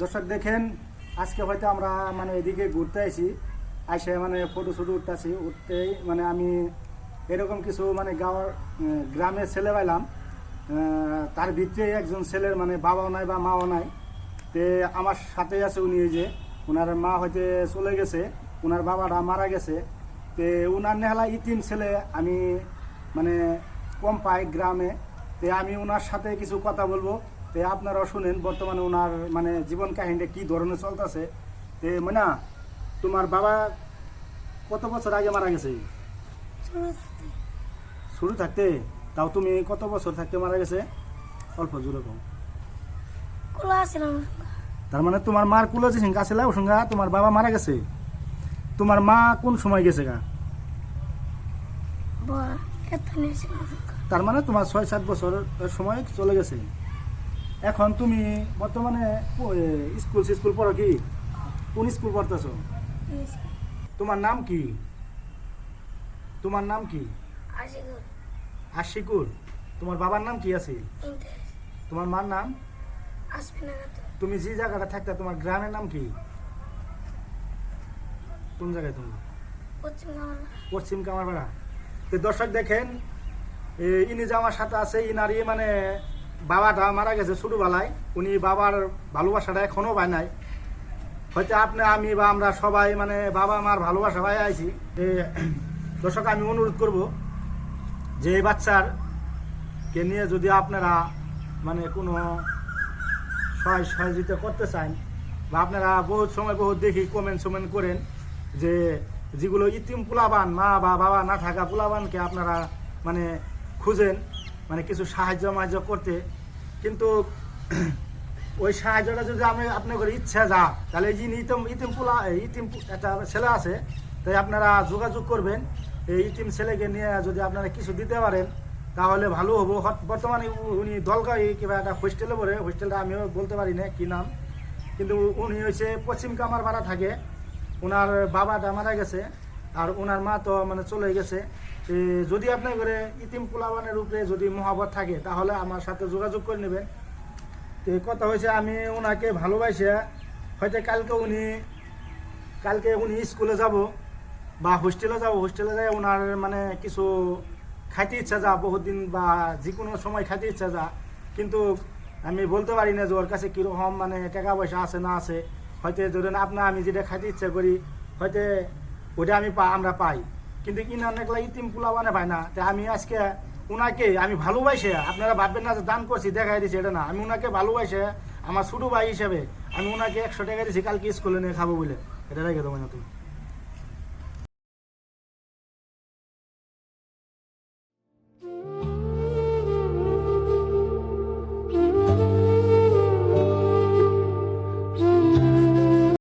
দর্শক দেখেন, আজকে হয়তো আমরা মানে এদিকে ঘুরতে আসি আইসে মানে ফটো শুটু উঠতেছি, উঠতেই মানে আমি এরকম কিছু মানে গাঁর গ্রামের ছেলে পাইলাম। তার ভিতরে একজন ছেলের মানে বাবাও নাই বা মাও নাই। তে আমার সাথে আছে উনি যে ওনার মা হয়তো চলে গেছে ওনার বাবাটা মারা গেছে। তে ওনার নেহালা ইতিম ছেলে আমি মানে কম পাই গ্রামে। তে আমি ওনার সাথে কিছু কথা বলব। তে আপনারাও শুনেন বর্তমানে ওনার মানে জীবন কাহিনীটা কি ধরনের চলতেছে। তে মানে তোমার বাবা কত বছর আগে মারা গেছে? শুরু থাকতে। তাও তুমি কত বছর থাকতে মারা গেছে? অল্প জোরে কম তার মানে তোমার মার কুলো যে সিংহা ছিল ওর সঙ্গে তোমার বাবা মারা গেছে? তোমার মা কোন সময় গেছে গা? তার মানে তোমার ছয় সাত বছর সময় চলে গেছে। এখন তুমি বর্তমানে স্কুল স্কুল পড়ো কি? কোন স্কুল পড়তেছ? তোমার নাম কি? তোমার নাম কি? আশিকুর তোমার বাবার নাম কি আছে? তোমার মার নাম? তুমি যে জায়গাটা থাকতে তোমার গ্রামের নাম কি? কোন জায়গায় তোমার? পশ্চিম কামারপাড়া। তো দর্শক দেখেন ইনি যে আমার সাথে আছে ইনারই মানে বাবাটা মারা গেছে ছোটোবেলায়, উনি বাবার ভালোবাসাটা এখনও পায় নাই। হয়তো আপনি, আমি বা আমরা সবাই মানে বাবা মার ভালোবাসা পাই আইছি। দর্শক, আমি অনুরোধ করব যে এই বাচ্চার কে নিয়ে যদি আপনারা মানে কোনো সহায় সহযোগিতা করতে চান, বা আপনারা বহুত সময় বহুত দেখি কমেন্ট সমেন্ট করেন যে, যেগুলো ইতিম পোলাবান মা বা বাবা না থাকা পোলাবানকে আপনারা মানে খুঁজেন। মানে কিছু সাহায্য মাহায্য করতে। কিন্তু ওই সাহায্যটা যদি আমি আপনাদের ইচ্ছা যা, তাহলে এই যে ইতিম ইতিম পোলা ইতিম একটা ছেলে আছে, তাই আপনারা যোগাযোগ করবেন। এই ইতিম ছেলেকে নিয়ে যদি আপনারা কিছু দিতে পারেন, তাহলে ভালো হব। বর্তমানে উনি দলগাঁই কিংবা একটা হোস্টেলে পড়ে। হোস্টেলটা আমিও বলতে পারি না কী নাম। কিন্তু উনি হচ্ছে পশ্চিম কামার ভাড়া থাকে। ওনার বাবাটা মারা গেছে। আর ওনার মা তো মানে চলে গেছে। যদি আপনার ঘরে ইতিম পোলাবানের উপরে যদি মহাবত থাকে, তাহলে আমার সাথে যোগাযোগ করে নেবেন। তো কথা হয়েছে, আমি ওনাকে ভালোবাসে, হয়তো কালকে উনি কালকে উনি স্কুলে যাব বা হোস্টেলে যাব। হোস্টেলে যাই ওনার মানে কিছু খাইতে ইচ্ছা যা বহুত দিন বা যে কোনো সময় খাইতে ইচ্ছা যা। কিন্তু আমি বলতে পারি না যে ওর কাছে কীরকম মানে টাকা পয়সা আছে না আছে। হয়তো ধরেন আপনার আমি যেটা খাইতে ইচ্ছা করি, হয়তো ওটা আমি পা আমরা পাই। কিন্তু ইন একলা ইতিম পোলা মানে ভাই না। তা আমি আজকে ওনাকে আমি ভালোবাসে, আপনারা ভাববেন না যে দান করছি, দেখাই দিচ্ছি এটা না। আমি ওনাকে ভালোবাসে, আমার ছোটো ভাই হিসেবে আমি ওনাকে একশো টাকা দিয়েছি কালকে স্কুলে নিয়ে খাব বলে। এটা রেখে দেবো না তুমি।